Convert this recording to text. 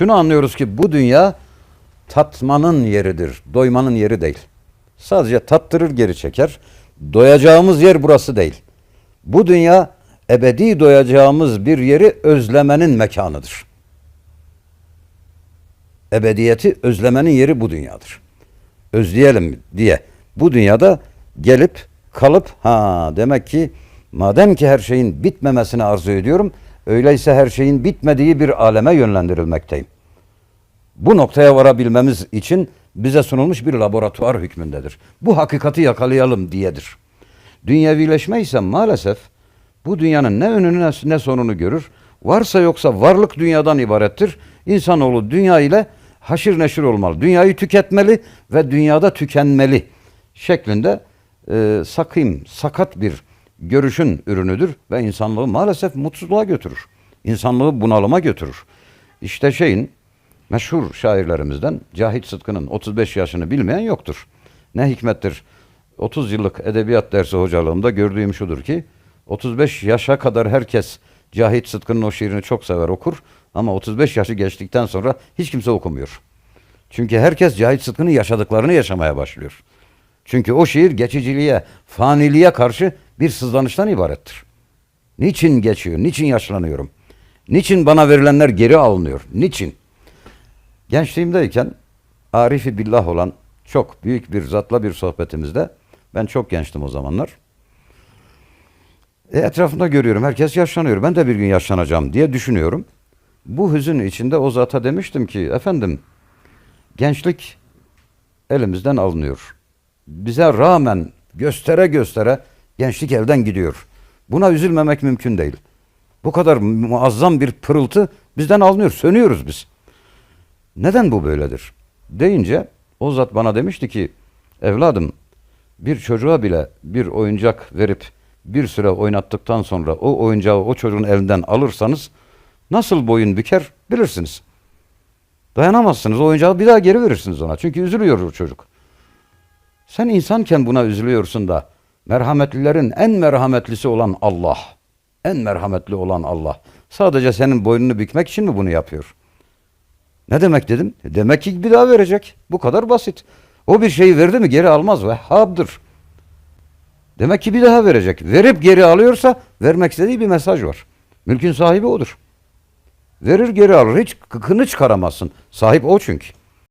Şunu anlıyoruz ki bu dünya tatmanın yeridir, doymanın yeri değil. Sadece tattırır geri çeker. Doyacağımız yer burası değil. Bu dünya ebedi doyacağımız bir yeri özlemenin mekanıdır. Ebediyeti özlemenin yeri bu dünyadır. Özleyelim diye bu dünyada gelip kalıp ha demek ki madem ki her şeyin bitmemesini arzu ediyorum öyleyse her şeyin bitmediği bir aleme yönlendirilmekteyim. Bu noktaya varabilmemiz için bize sunulmuş bir laboratuvar hükmündedir. Bu hakikati yakalayalım diyedir. Dünyevileşme ise maalesef bu dünyanın ne önünü ne- sonunu görür. Varsa yoksa varlık dünyadan ibarettir. İnsanoğlu dünya ile haşır neşir olmalı. Dünyayı tüketmeli ve dünyada tükenmeli şeklinde e, sakim, sakat bir görüşün ürünüdür ve insanlığı maalesef mutsuzluğa götürür. İnsanlığı bunalıma götürür. İşte şeyin meşhur şairlerimizden Cahit Sıtkı'nın 35 yaşını bilmeyen yoktur. Ne hikmettir 30 yıllık edebiyat dersi hocalığımda gördüğüm şudur ki 35 yaşa kadar herkes Cahit Sıtkı'nın o şiirini çok sever okur ama 35 yaşı geçtikten sonra hiç kimse okumuyor. Çünkü herkes Cahit Sıtkı'nın yaşadıklarını yaşamaya başlıyor. Çünkü o şiir geçiciliğe, faniliğe karşı bir sızlanıştan ibarettir. Niçin geçiyor? Niçin yaşlanıyorum? Niçin bana verilenler geri alınıyor? Niçin? Gençliğimdeyken Arifi Billah olan çok büyük bir zatla bir sohbetimizde ben çok gençtim o zamanlar. E, etrafımda görüyorum herkes yaşlanıyor. Ben de bir gün yaşlanacağım diye düşünüyorum. Bu hüzün içinde o zata demiştim ki efendim gençlik elimizden alınıyor. Bize rağmen göstere göstere gençlik elden gidiyor. Buna üzülmemek mümkün değil. Bu kadar muazzam bir pırıltı bizden alınıyor. Sönüyoruz biz. Neden bu böyledir? Deyince o zat bana demişti ki evladım bir çocuğa bile bir oyuncak verip bir süre oynattıktan sonra o oyuncağı o çocuğun elinden alırsanız nasıl boyun büker bilirsiniz. Dayanamazsınız. O oyuncağı bir daha geri verirsiniz ona. Çünkü üzülüyor o çocuk. Sen insanken buna üzülüyorsun da merhametlilerin en merhametlisi olan Allah. En merhametli olan Allah. Sadece senin boynunu bükmek için mi bunu yapıyor? Ne demek dedim? Demek ki bir daha verecek. Bu kadar basit. O bir şeyi verdi mi geri almaz. Vehhabdır. Demek ki bir daha verecek. Verip geri alıyorsa vermek istediği bir mesaj var. Mülkün sahibi odur. Verir geri alır. Hiç kıkını çıkaramazsın. Sahip o çünkü.